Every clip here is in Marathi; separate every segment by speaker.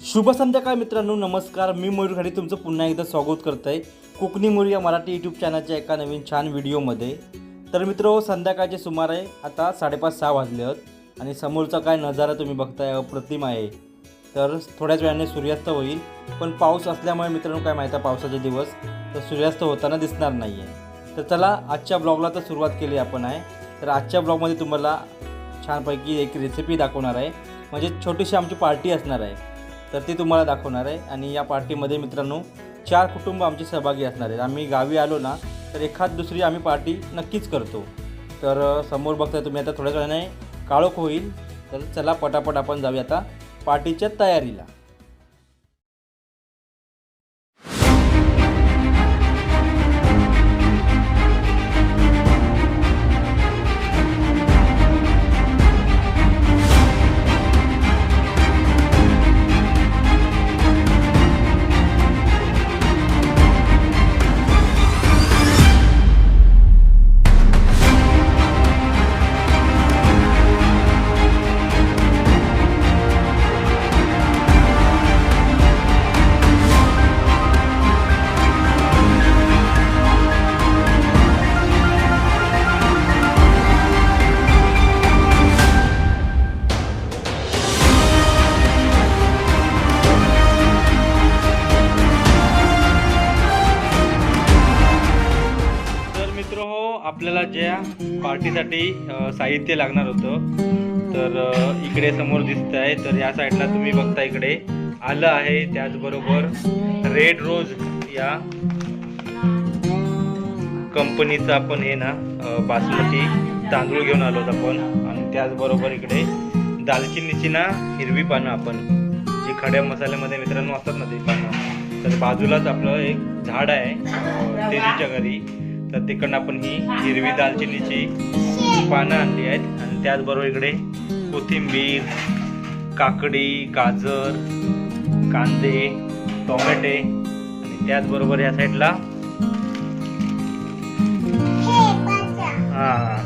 Speaker 1: शुभ संध्याकाळ मित्रांनो नमस्कार. मी मयूर घाडी तुमचं पुन्हा एकदा स्वागत करत आहे कोकणी मयूर या मराठी यूट्यूब चॅनलच्या एका नवीन छान व्हिडिओमध्ये तर मित्र संध्याकाळचे सुमारे आता साडेपाच सहा वाजले आहेत आणि समोरचा काय नजारा तुम्ही बघताय अप्रतिम आहे. तर थोड्याच वेळाने सूर्यास्त होईल. पण पाऊस असल्यामुळे मित्रांनो काय माहिती आहे पावसाचे दिवस. तर सूर्यास्त होताना दिसणार नाही आहे तर चला आजच्या ब्लॉगला तर सुरुवात केली आपण आहे. तर आजच्या ब्लॉगमध्ये तुम्हाला छानपैकी एक रेसिपी दाखवणार आहे. म्हणजे छोटीशी आमची पार्टी असणार आहे. तर ती तुम्हाला दाखवणार आहे. आणि या पार्टीमध्ये मित्रांनो चार कुटुंब आमचे सहभागी असणार आहेत. आम्ही गावी आलो ना तर एखाद दुसरी आम्ही पार्टी नक्कीच करतो. तर समोर बघताय तुम्ही आता थोड्याच वेळाने काळोख होईल. तर चला पटापट आपण जाऊया आता पार्टीच्या तयारीला. पार्टीसाठी साहित्य लागणार होतं. तर इकडे समोर दिसत आहे तर या साईडला तुम्ही बघता इकडे. आलं आहे त्याचबरोबर रेड रोज या कंपनीचा आपण हे ना बासमती तांदूळ घेऊन आलो होतो आपण. आणि त्याचबरोबर इकडे दालचिनीची ना हिरवी पानं आपण जी खड्या मसाल्यामध्ये मित्रांनो असतात ना ते पानं. तर बाजूलाच आपलं एक झाड आहे तेरीच्या तेजूच्या घरी. तर तिकडनं आपण ही हिरवी दालचिनीची पानं आणली आहेत. आणि त्याचबरोबर इकडे कोथिंबीर काकडी गाजर कांदे टोमॅटे. आणि त्याचबरोबर या साईडला हा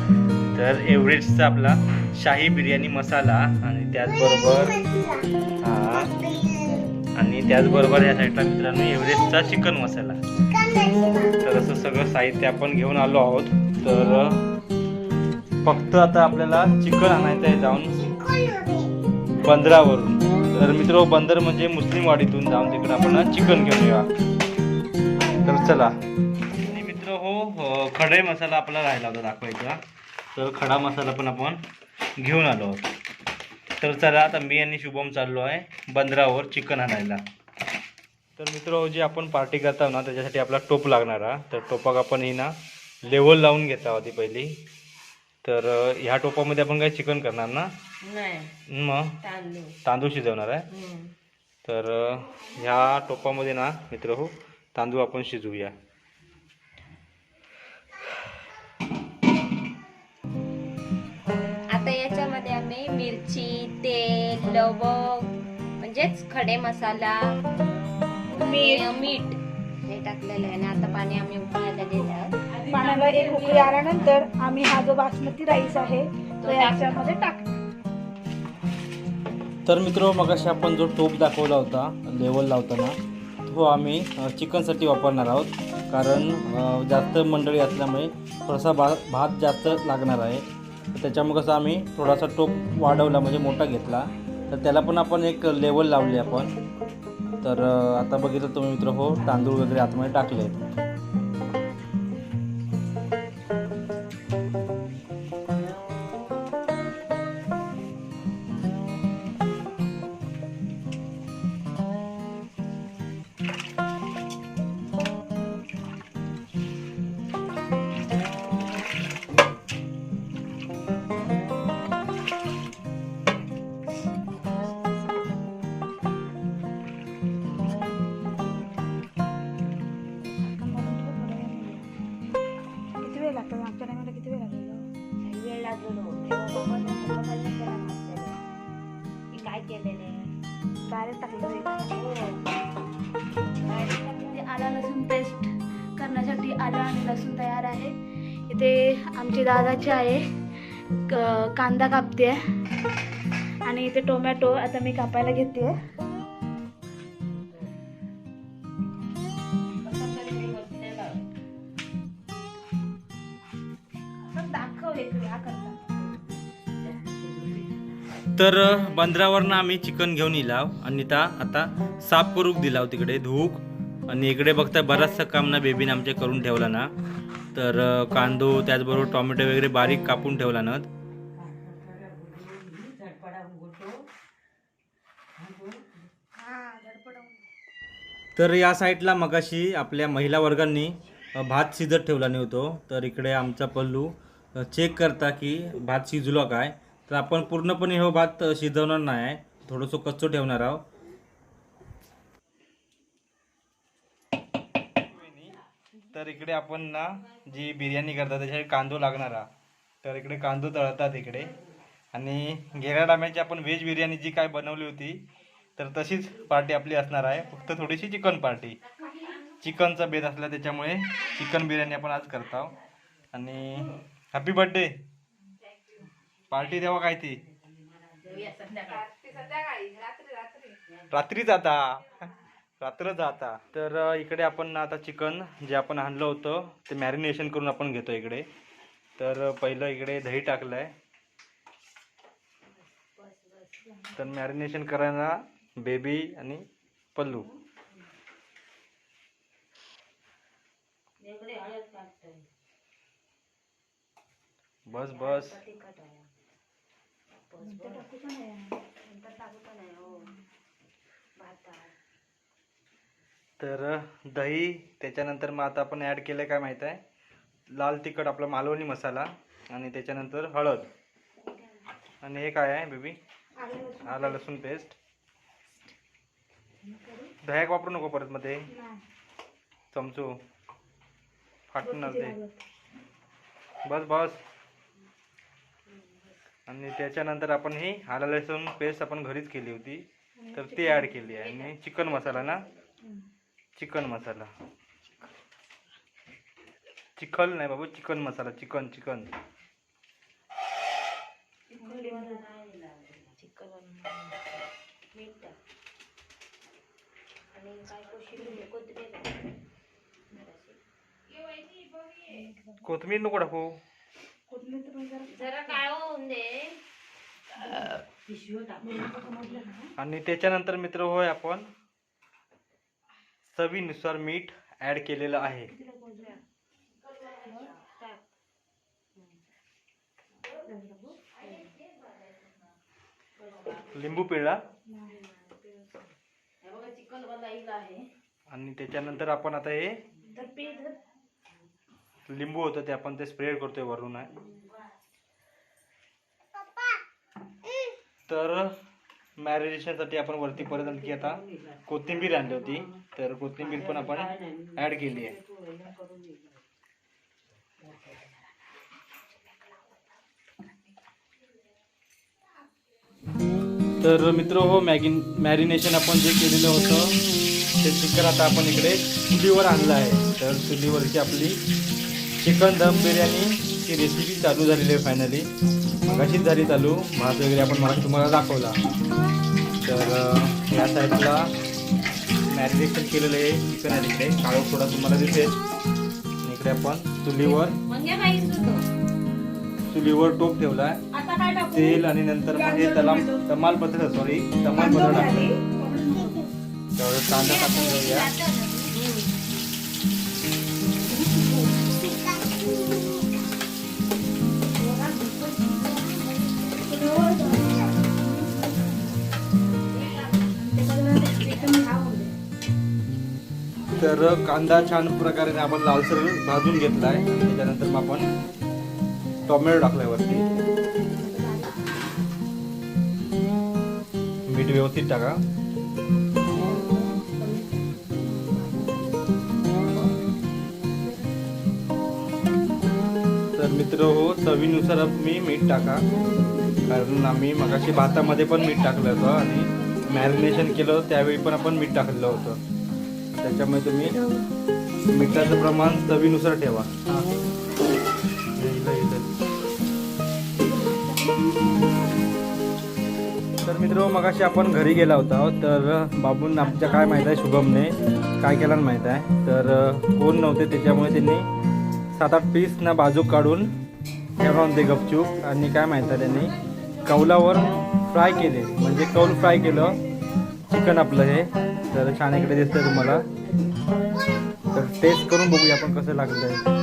Speaker 1: तर एव्हरेस्टचा आपला शाही बिर्याणी मसाला आणि त्याचबरोबर हा आणि त्याचबरोबर या साईडला मित्रांनो एव्हरेस्टचा चिकन मसाला. तर असं सगळं साहित्य आपण घेऊन आलो आहोत. तर फक्त आता आपल्याला चिकन आणायचं आहे जाऊन. बंदरावरून. तर मित्र बंदर म्हणजे मुस्लिम वाडीतून जाऊन तिकडे आपण चिकन घेऊन येऊया तर चला. आणि मित्र हो, हो खडे मसाला आपला राहिला होता दाखवायचा. तर खडा मसाला पण आपण घेऊन आलो आहोत. तर चला आता मी आणि शुभम चाललो आहे बंदरावर चिकन आणायला. तर मित्र जी आपण पार्टी करतो ना त्याच्यासाठी आपला टोप लागणार हा. तर टोपाक आपण ही ना लेवल लावून घेता होती पहिली. तर ह्या टोपामध्ये आपण काय चिकन करणार ना?
Speaker 2: नाही.
Speaker 1: मग?
Speaker 2: तांदूळ.
Speaker 1: शिजवणार आहे. तर ह्या टोपामध्ये ना मित्र हो तांदूळ आपण शिजवूया.
Speaker 2: लवंग म्हणजेच खडे मसाला मीठ. हे टाकलेलं आहे आणि आता पाणी आम्ही उकळायला देत आहोत
Speaker 3: पाण्याला एक उकळी आल्यानंतर आम्ही हा जो बासमती राईस आहे तो याच्यामध्ये टाकतो
Speaker 1: तर मित्र मगाशी आपण जो टोप दाखवला होता लेवल लावताना तो आम्ही चिकनसाठी वापरणार आहोत. कारण जास्त मंडळी असल्यामुळे थोडासा भा भात जास्त लागणार आहे. तर त्याच्यामुळे कसं आम्ही थोडासा टोप वाढवला म्हणजे मोठा घेतला. तर त्याला पण आपण एक लेवल लावली आपण. तर आता बघितलं तुम्ही मित्र हो तांदूळ वगैरे आतमध्ये टाकले
Speaker 4: दादाची आहे क कांदा कापते आणि इथे टोमॅटो आता मी कापायला घेते
Speaker 1: तर बंदरावरनं आम्ही चिकन घेऊन येलाव आणि त्या आता साफ करूक दिलाव तिकडे. धूक. आणि इकडे बघता बराचसा काम ना बेबीने आमच्या करून ठेवला ना. तर कांदो त्याचबरोबर टोमॅटो वगैरे बारीक कापून ठेवला ना तर या साईडला मगाशी आपल्या महिला वर्गांनी भात शिजत ठेवला नव्हतो. तर इकडे आमचा पल्लू चेक करता की भात शिजलो काय. तर आपण पूर्णपणे हो भात शिजवणार नाही. थोडंसं कच्चो ठेवणार आहोत. तर इकडे आपण ना जी बिर्याणी करतात त्याच्यासाठी कांदो लागणार हा. तर इकडे कांदो तळतात इकडे. आणि गेल्या टायमाची आपण व्हेज बिर्याणी जी काय बनवली होती तर तशीच पार्टी आपली असणार आहे. फक्त थोडीशी चिकन पार्टी. चिकनचा बेत असला त्याच्यामुळे चिकन बिर्याणी आपण आज करत आहोत. आणि हॅपी बर्थडे पार्टी देवा काय ती? रात्री जाता रात्र जाता तर इकडे आपण आता चिकन जे आपण आणलं होतं ते मॅरिनेशन करून आपण घेतो इकडे. तर पहिलं इकडे दही टाकलं आहे तर मॅरिनेशन करायला बेबी आणि पल्लू. बस बस. तर दही त्याच्यानंतर मग आता आपण ॲड केलं काय माहीत आहे? लाल तिखट आपला मालवणी मसाला आणि त्याच्यानंतर हळद. आणि हे काय आहे बेबी? आला लसूण पेस्ट दह्याक वापरू नको परत मध्ये चमचो. फाटणार ते. बस बस. आणि त्याच्यानंतर आपण ही आला लसूण पेस्ट आपण घरीच केली होती. तर ती ॲड केली आहे. आणि चिकन मसाला ना? चिकन मसाला. चिकन नाही बाबू चिकन मसाला चिकन चिकन. कोथमीर नको टाकू. आणि त्याच्यानंतर मित्र होय आपण. चवीनुसार मीठ ऍड केलेलं आहे. लिंबू पिळला. आणि त्याच्यानंतर आपण आता हे लिंबू होतं ते आपण ते स्प्रेड करतोय वरून आहे. तर मॅरिनेशनसाठी आपण वरती परत आणखी आता कोथिंबीर आणली होती. तर कोथिंबीर पण आपण ऍड केली आहे. तर मित्र हो मॅगिन मॅरिनेशन आपण जे केलेलं होतं ते चिकन आता आपण इकडे चुलीवर आणलं आहे. तर चुलीवरची आपली चिकन दम बिर्याणी ची रेसिपी चालू झालेली आहे फायनली मगाशीच झाली चालू. भात वगैरे आपण मला तुम्हाला दाखवला. तर या साईडला मॅरिनेशन केलेलं आहे चिकन आहे तिकडे काळो थोडा तुम्हाला दिसेल. इकडे आपण चुलीवर
Speaker 2: म्हणजे
Speaker 1: चुलीवर टोप ठेवला. आहे तेल आणि नंतर हे तलाम तमालपत्र सॉरी तमालपत्र टाकलं. तेवढं कांदा टाकून घेऊया. तर कांदा छान प्रकारे आपण लालसर भाजून घेतलाय. आणि त्याच्यानंतर मग आपण टोमॅटो टाकलाय वरती. मीठ व्यवस्थित टाका. तर मित्र हो चवीनुसार मी मीठ टाका. कारण आम्ही मगाशी भातामध्ये पण मीठ टाकलं होतं आणि मॅरिनेशन केलं त्यावेळी पण आपण मीठ टाकलेलं होतं. त्याच्यामुळे तुम्ही मिठाचं प्रमाण चवीनुसार ठेवा. तर मित्र मगाशी आपण घरी गेला होता तर बाबून आमच्या काय माहीत आहे शुभमने काय केलं माहीत आहे. तर कोण नव्हते त्याच्यामुळे त्यांनी सात आठ पीस ना बाजू काढून ठेवला होते गपचूप. आणि काय माहीत आहे त्यांनी कौलावर फ्राय केले. म्हणजे कौल फ्राय केलं चिकन आपलं हे. तर छान इकडे दिसतंय तुम्हाला. तर टेस्ट करून बघूया आपण कसं लागलं आहे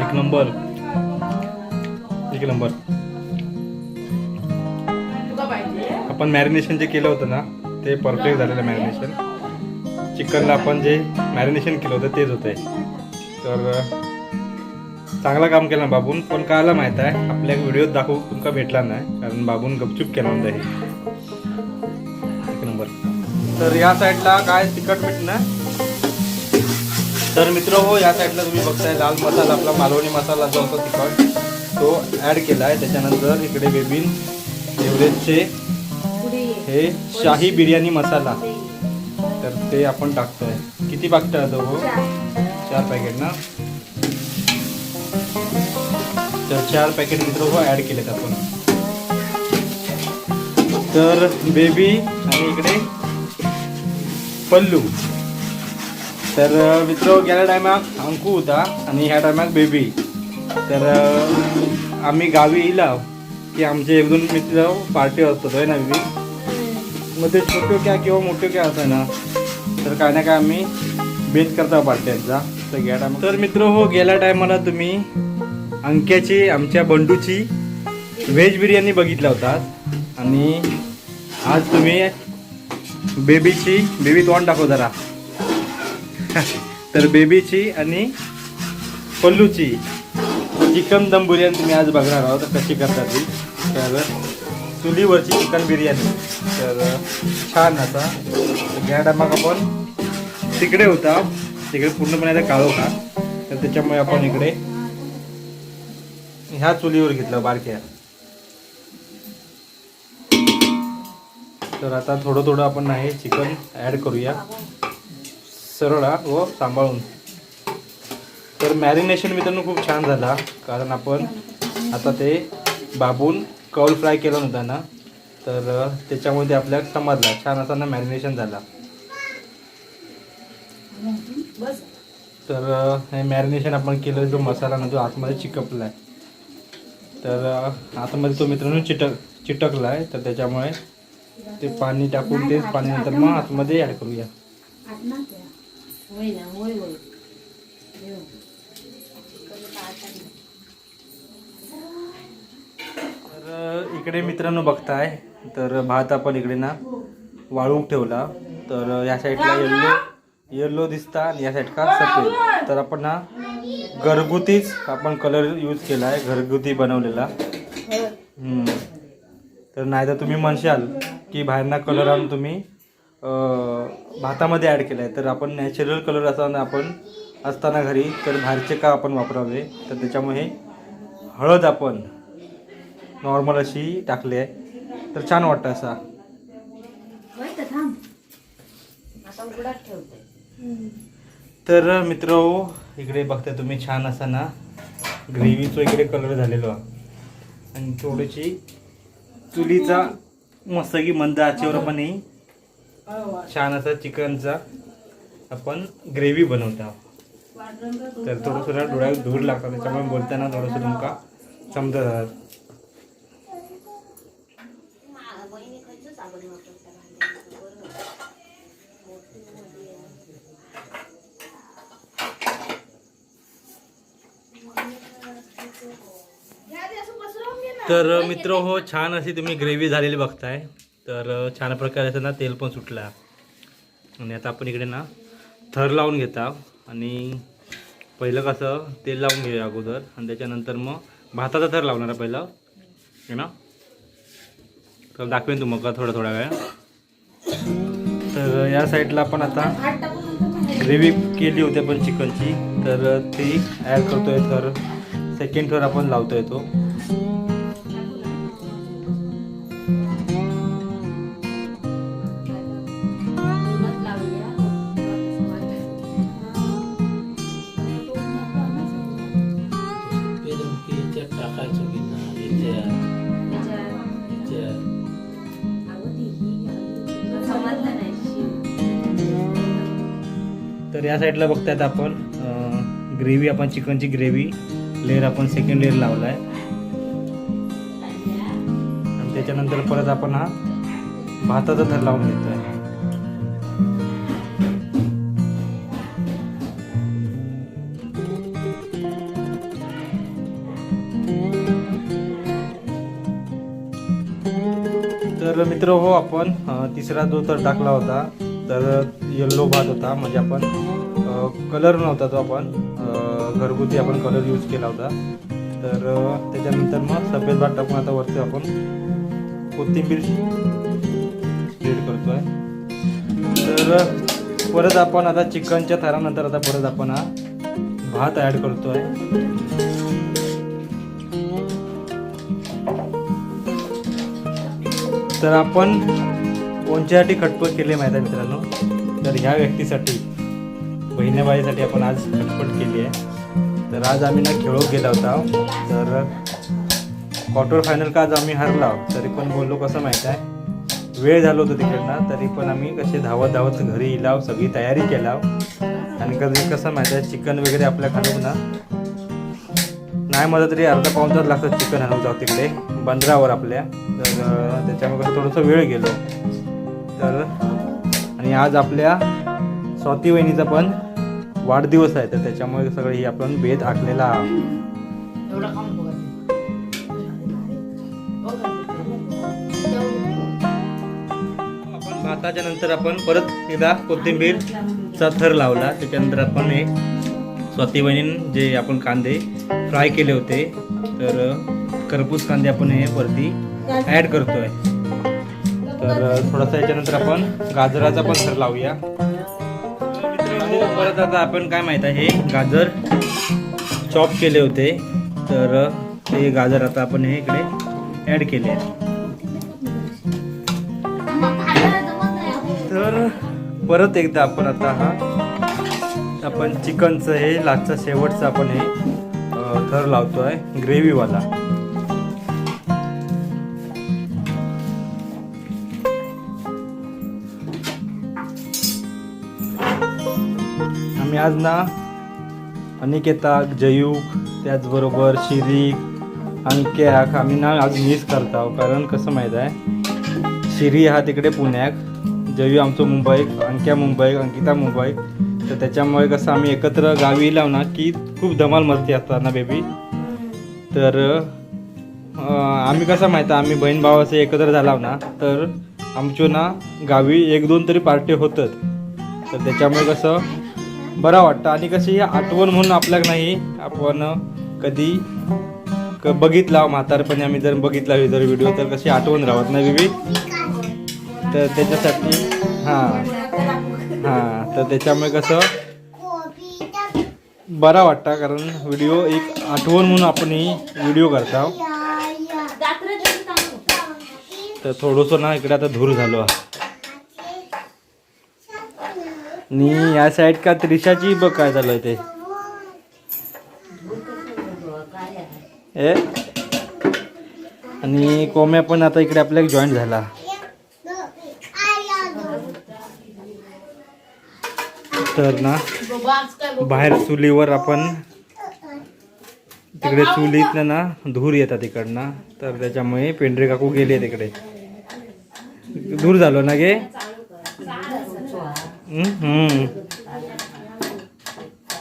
Speaker 1: एक नंबर. एक नंबर. आपण मॅरिनेशन जे केलं होतं ना ते परफेक्ट झालेलं मॅरिनेशन चिकनला आपण जे मॅरिनेशन केलं होतं तेच होतं तर चांगला काम केलं बाबून. पण कायला माहीत आहे आपल्या व्हिडिओत दाखवू तुमका भेटला नाही कारण बाबून गपचूप केला होता हे. एक नंबर. तर या साईडला काय तिखट ना तर मित्र हो या साईडला तुम्ही बघताय लाल मसाला आपला मालवणी मसाला जो होता तिखट तो ॲड केला आहे त्याच्यानंतर इकडे बेबीन एव्हरेजचे हे शाही बिर्याणी मसाला. तर ते आपण टाकतोय. किती पाकिट आहे तो हो? चार. पॅकेट ना? तर चार पॅकेट मित्र हो ॲड केलेत आपण. तर बेबी आणि इकडे पल्लू. तर मित्र गेल्या टायमाक अंकू होता आणि ह्या टायमाक बेबी तर आम्ही गावी येला की आमचे एक दोन मित्र पार्टी असतात होय ना बेबी मग ते छोटे क्या किंवा मोठे क्या असं ना तर काय ना काय आम्ही बेत करता पार्ट्यांचा तर गेल्या टायमा तर मित्र हो गेल्या टायमाला तुम्ही अंक्याची आमच्या बंडूची व्हेज बिर्याणी बघितला होता आणि आज तुम्ही बेबीची बेबी तोंड दाखव जरा. तर बेबीची आणि पल्लूची चिकन दम बिर्याणी तुम्ही आज बघणार आहोत. तर कशी करतात ती तर चुलीवरची चिकन बिर्याणी. तर छान आता. त्या टायमाक आपण तिकडे होता. तिकडे पूर्णपणे आता काळो का तर त्याच्यामुळे आपण इकडे ह्या चुलीवर घेतलं बारक्या. तर आता थोडं थोडं आपण हे चिकन ॲड करूया. सरळ हा व सांभाळून. तर मॅरिनेशन मित्रांनो खूप छान झाला कारण आपण आता ते बाबून कौल फ्राय केला नव्हता ना. तर त्याच्यामध्ये त्याच्यामुळे ते आपल्याला समजला छान असा ना मॅरिनेशन झाला. तर हे मॅरिनेशन आपण केलं जो मसाला ना जो आतमध्ये चिकपला आहे तर आतमध्ये तो मित्रांनो चिटक चिटकला आहे तर त्याच्यामुळे ते पाणी टाकून तेच पाणी नंतर मग आतमध्ये ॲड करूया. तर इकडे मित्रांनो बघताय तर भात आपण इकडे ना वाळूक ठेवला. तर या साईडला येल्लो येल्लो दिसता आणि या साईडला सफेद. तर आपण ना घरगुतीच आपण कलर यूज केला आहे घरगुती बनवलेला. तर नाही तर तुम्ही म्हणशाल की बाहेरना कलर आणून तुम्ही भातामध्ये ॲड केला आहे तर आपण नॅचरल कलर असताना आपण असताना घरी तर बाहेरचे का आपण वापरावे? तर त्याच्यामुळे हळद आपण नॉर्मल अशी टाकली आहे. तर छान वाटतं असा. तर मित्र इकडे बघताय तुम्ही छान असा ना ग्रेव्हीचं इकडे कलर झालेलो. आणि थोडीशी चुलीचा मस्त की मंद आचेवर पण ही छान असा चिकनचा आपण ग्रेव्ही बनवता. तर थोडंसं डोळ्यात धूर लागतात त्याच्यामुळे बोलताना थोडंसं तुमका समजत तर मित्र हो छान अशी तुम्ही ग्रेव्ही झालेली बघताय. तर छान प्रकारे असं ना तेल पण सुटला. आणि आता आपण इकडे ना थर लावून घेता. आणि पहिलं कसं तेल लावून घेऊया अगोदर. आणि त्याच्यानंतर मग भाताचा थर लावणार आहे पहिलं. है ना? तर दाखवेन तुम्हाला थोडा थोडा वेळ. तर या साईडला आपण आता ग्रेव्ही केली होती आपण चिकनची. तर ती ॲड करतोय थर. सेकंड थर आपण लावतोय तो. तर या साईडला बघतायत आपण ग्रेव्ही आपण चिकनची ग्रेव्ही लेअर आपण सेकंड लेअर लावला आहे आणि त्याच्यानंतर परत आपण हा भाताचा थर लावून घेतो आहे तर मित्र हो आपण तिसरा जो तर टाकला होता तर येल्लो भात होता म्हणजे आपण कलर नव्हता तो आपण घरगुती आपण कलर यूज केला होता. तर त्याच्यानंतर मग सफेद भात टाकून आता वरती आपण कोथिंबीर स्प्रेड करतोय. तर परत आपण आता चिकनच्या थरानंतर आता परत आपण हा भात ॲड करतोय. तर आपण कोणच्यासाठी खटपट केले माहीत आहे मित्रांनो? तर ह्या व्यक्तीसाठी बहिणेबाईसाठी आपण आज खटपट केली आहे. तर आज आम्ही ना खेळूक गेला होता. तर क्वार्टर फायनल का आज आम्ही हरला तरी पण बोललो कसं माहीत आहे? वेळ झालो होतो तिकडनं तरी पण आम्ही कसे धावत धावत घरी इलाव सगळी तयारी केला आणि कधी कसं माहीत आहे चिकन वगैरे आपल्या खालून ना नाही मला तरी अर्धा पाऊन तास लागतात चिकन आणून जाऊ तिकडे बंदरावर आपल्या. तर त्याच्यामुळे थोडंसं वेळ गेलो. तर आणि आज आपल्या स्वाती वहिनीचा पण वाढदिवस आहे तर त्याच्यामुळे सगळं ही आपण बेत आखलेला आहोत. आपण भाताच्या नंतर आपण परत एकदा कोथिंबीरचा थर लावला त्याच्यानंतर आपण हे स्वाती बहिणीन जे आपण कांदे फ्राय केले होते तर करपूस कांदे आपण हे वरती ॲड करतोय. तर अ, थोडासा याच्यानंतर आपण गाजराचा पण थर लावूया. परत आता आपण काय माहीत आहे हे गाजर चॉप केले होते. तर ते गाजर आता आपण हे इकडे ॲड केले आहे तर परत एकदा आपण आता हा आपण चिकनचं हे लास्टचा शेवटचं आपण हे थर लावतो आहे ग्रेव्हीवाला. आज ना अनिकेता जयूक त्याचबरोबर शिरीक अंक्याक आम्ही ना आज मिस करता हो, कारण कसं माहीत आहे शिरी हा तिकडे पुण्याक जयू आमचं मुंबईक अंक्या मुंबईक अंकिता मुंबईक तर त्याच्यामुळे कसं आम्ही एकत्र गावी लाव ना की खूप धमाल मस्ती असतात ना बेबी तर आम्ही कसं माहीत आहे आम्ही बहीण भाव असे एकत्र झाला ना तर आमच्या ना गावी एक दोन तरी पार्टी होतात. तर त्याच्यामुळे कसं बरं वाटतं. आणि कशी आठवण म्हणून आपल्याला नाही आपण कधी क बघितला म्हातारपणी आम्ही जर बघितला जर व्हिडिओ तर कशी आठवण राहत ना बेबी तर त्याच्यासाठी हां. हां तर त्याच्यामुळे कसं बरा वाटतं कारण व्हिडिओ एक आठवण म्हणून आपण ही व्हिडिओ करता. तर थोडंसं ना इकडे आता धूर झालो. आणि या साईड का त्रिशाची बघ काय झालं ते. ए? आणि कोम्या पण आता इकडे आपल्या जॉईन झाला. तर ना बाहेर चुलीवर आपण तिकडे चुलीतनं ना धूर येतात तिकडनं तर त्याच्यामुळे पेंढरे काकू गेले तिकडे. दूर झालो ना गे?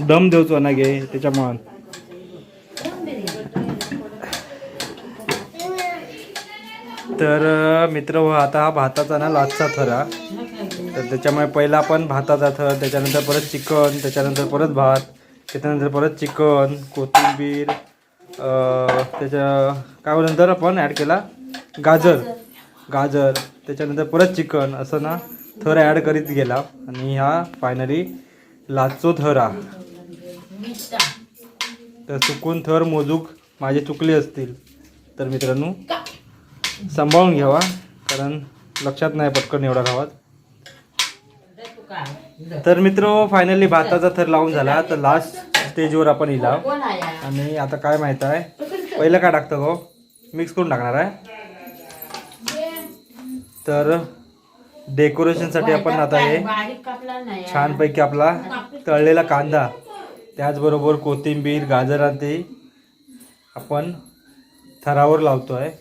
Speaker 1: दम देऊचो ना गे त्याच्यामुळं. तर मित्र हो आता हा भाताचा ना लास्टचा थरा तर त्याच्यामुळे पहिला आपण भाताचा थर त्याच्यानंतर परत चिकन त्याच्यानंतर परत भात त्याच्यानंतर परत चिकन कोथिंबीर त्याच्या काय नंतर आपण ॲड केला? गाजर. गाजर. त्याच्यानंतर परत चिकन असं ना. थर ॲड करीत गेला. आणि हा फायनली लाचो थर हा तर चुकून थर मोजूक माझे चुकले असतील. तर मित्रांनो सांभाळून घ्यावा कारण लक्षात नाही पटकन एवढा गावात. तर मित्र फायनली भाताचा थर लावून झाला. तर लास्ट स्टेजवर आपण इला. आणि आता काय माहीत आहे? पहिलं काय टाकतं गो? मिक्स करून टाकणार आहे? तर डेकोरेशनसाठी आपण आता हे छानपैकी आपला तळलेला कांदा. त्याचबरोबर कोथिंबीर गाजर ते आपण थरावर लावतो आहे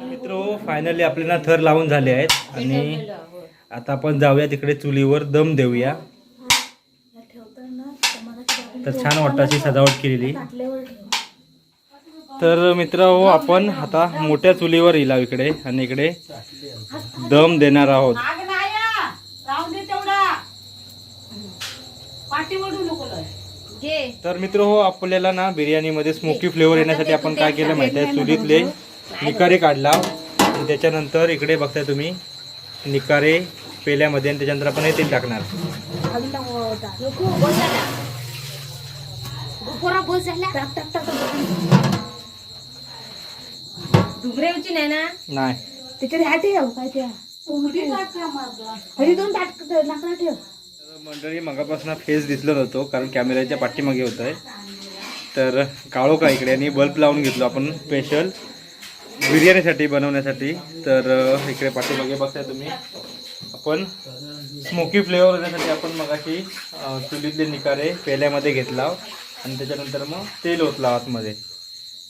Speaker 1: मित्र फायनली आपल्याला थर लावून झाले आहेत. आणि आता आपण जाऊया तिकडे चुलीवर दम देऊया. तर छान वाटतं अशी सजावट केलेली. तर मित्र हो आपण आता मोठ्या चुलीवर येईल इकडे आणि इकडे दम देणार आहोत. तर मित्र हो आपल्याला ना बिर्याणीमध्ये स्मोकी फ्लेवर येण्यासाठी आपण काय केलं माहिती आहे चुलीतले निकारे काढला. आणि त्याच्यानंतर इकडे बघताय तुम्ही निकारे पेल्यामध्ये आणि त्याच्यानंतर आपण हे तेल टाकणार.
Speaker 2: बोल झाला पोरा बोल झाला डुबरेवची नाही ना?
Speaker 1: नाही.
Speaker 3: त्याच्यात ह्या ठेव काय ठेव? हरी दोन ताट लाकडा ठेव.
Speaker 1: तर मंडळी मगापासून फेस दिसलं नव्हतं कारण कॅमेऱ्याच्या पाठीमागे होत आहे तर काळो का इकडे? आणि बल्ब लावून घेतलो आपण स्पेशल बिर्याणीसाठी बनवण्यासाठी. तर इकडे पाठीमागे बघताय तुम्ही. आपण स्मोकी फ्लेवर होण्यासाठी आपण मगाशी चुलीतले निकारे पेल्यामध्ये घेतला. आणि त्याच्यानंतर मग तेल ओतला आतमध्ये.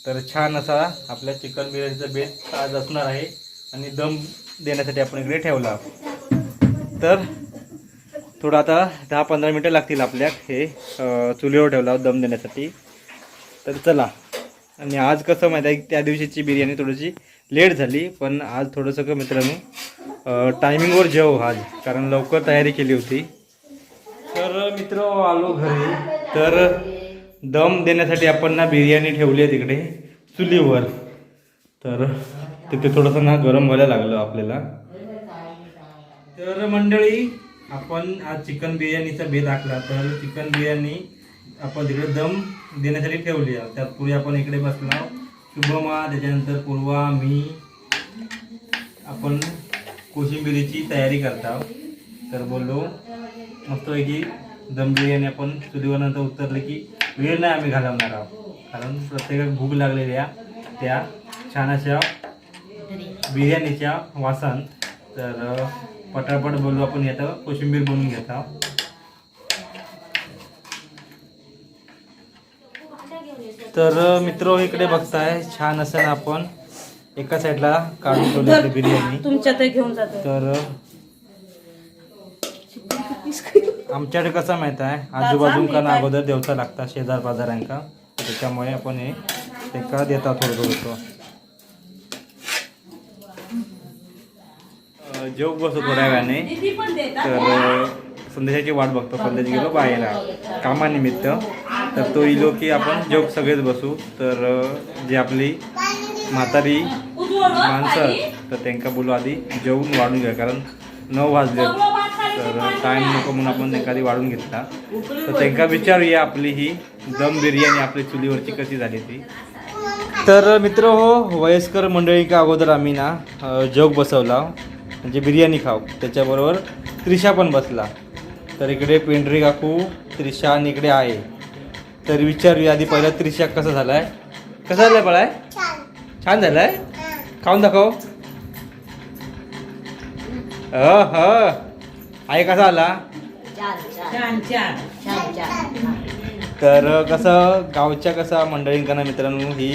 Speaker 1: तर छान असा आपल्या चिकन बिर्याणीचा बेस आज असणार आहे आणि दम देण्यासाठी आपण इकडे ठेवला. तर थोडं आता दहा पंधरा मिनटं लागतील आपल्या हे चुलीवर ठेवला दम देण्यासाठी. तर चला. आणि आज कसं माहिती आहे त्या दिवशीची बिर्याणी थोडीशी लेट झाली पण आज थोडंसं का मित्रांनो टायमिंगवर जेव आज कारण लवकर तयारी केली होती. तर मित्र आलो घरी. तर दम देण्यासाठी आपण ना बिर्याणी ठेवली आहे तिकडे चुलीवर. तर तिथे थोडंसं ना गरम व्हायला लागलं आपल्याला. तर मंडळी आपण आज चिकन बिर्याणीचा बेत आखला. तर चिकन बिर्याणी आपण तिकडे दम देण्यासाठी ठेवली आहे. त्यात पुढे आपण इकडे बसला शुभमा त्याच्यानंतर पूर्वा मी. आपण कोशिंबिरीची तयारी करता. तर बोललो मस्तपैकी दम बिर्याणी आपण चुलीवर नंतर उतरली की वेळ नाही आम्ही घालवणार आहोत. कारण प्रत्येकाला भूक लागलेल्या त्या छान अशा बिर्याणीच्या वासान. तर पटापट बोलू आपण येतं. कोशिंबीर बनवून घेत आहोत. तर मित्र इकडे बघताय छान असं आपण एका साईडला काढून ठेवली बिर्याणी.
Speaker 3: तुमच्या ते घेऊन जातो.
Speaker 1: तर आमच्याकडे कसं माहीत आहे? आजूबाजूंका ना अगोदर देवचा लागता शेजार बाजारांका त्याच्यामुळे आपण हे एका देता थोडं थोडंसं जेव बसतो थोड्या वेळाने. तर संदेशाची वाट बघतो संदेश गेलो बाहेर. कामानिमित्त. तर तो इलो की आपण जेव सगळेच बसू. तर जी आपली म्हातारी माणसं तर त्यांना बोलू आधी जेवून वाढून घ्या कारण नऊ वाजले तर टाईम नको म्हणून आपण एखादी वाढून घेतला. तर त्यांना विचारूया आपली ही दम बिर्याणी आपली चुलीवरची कशी झाली ती. तर मित्र हो वयस्कर मंडळी का अगोदर आम्ही ना जग जोग बसवला. म्हणजे बिर्याणी खाऊ. त्याच्याबरोबर त्रिशा पण बसला. तर इकडे पेंढरी काकू त्रिशा आणि इकडे आहे तर विचारूया आधी पहिला त्रिशा कसा झालाय? कसा झालाय बाळाय छान झालाय? खाऊन दाखव. ह ह आहे कसा आला? तर कसं गावच्या कसा मंडळींकडनं मित्रांनो ही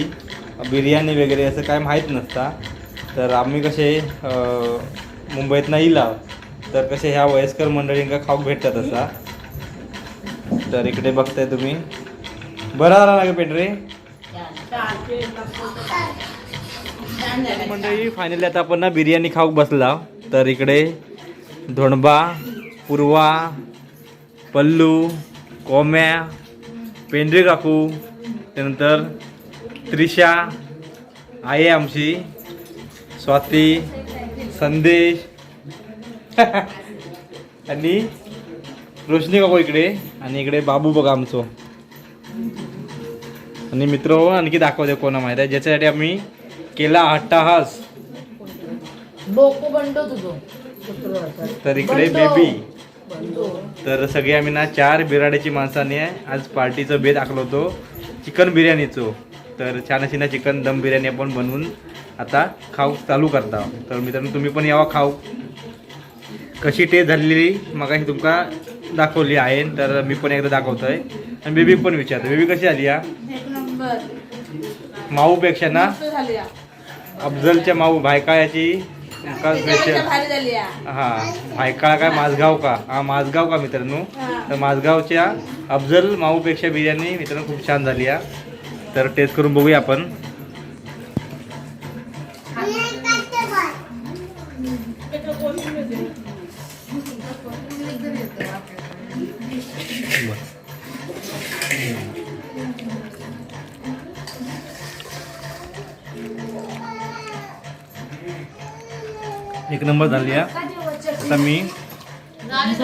Speaker 1: बिर्याणी वगैरे असं काय माहीत नसता. तर आम्ही कसे मुंबईतनं येला तर कसे ह्या वयस्कर मंडळींका खाऊक भेटतात असा. तर इकडे बघताय तुम्ही. बरं आला ना पेंढरे मंडळी फायनली आता आपण ना बिर्याणी खाऊक बसला. तर इकडे धोंडबा पूर्वा पल्लू कोम्या पेंढरे काकू त्यानंतर त्रिशा आई आहे आमची स्वाती संदेश. आणि रोशनी काकू इकडे आणि इकडे बाबू बघा आमचो. आणि मित्र हो, आणखी दाखवते कोणा माहिती आहे. ज्याच्यासाठी आम्ही केला अट्टाहास तर इकडे बेबी. तर सगळे आम्ही ना चार बिराड्याची माणसाने आज पार्टीचं बेत आखलो होतो. चिकन बिर्याणीचो. तर छान अशी ना चिकन दम बिर्याणी आपण बनवून आता खाऊ चालू करता. तर मित्रांनो तुम्ही पण यावा खाऊ. कशी टेस्ट झालेली मगाशी तुमका दाखवली आहे. तर मी पण एकदा दाखवतोय. आणि बेबी पण विचारतो बेबी कशी आली या? माऊपेक्षा ना. अफजलच्या माऊ भायकाळ्याची का हा भायकाळा काय माझगाव का? हा माझगाव का मित्रांनो? तर माझगावच्या अफजल माऊपेक्षा बिर्याणी मित्रांनो खूप छान झाली या. तर टेस्ट करून बघूया आपण. एक नंबर झाली या आता मी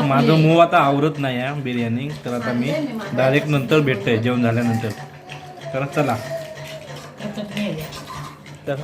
Speaker 1: माझं मूव आता आवरत नाही आहे बिर्याणी. तर आता मी डायरेक्ट नंतर भेटतोय जेवण झाल्यानंतर. तर चला. तर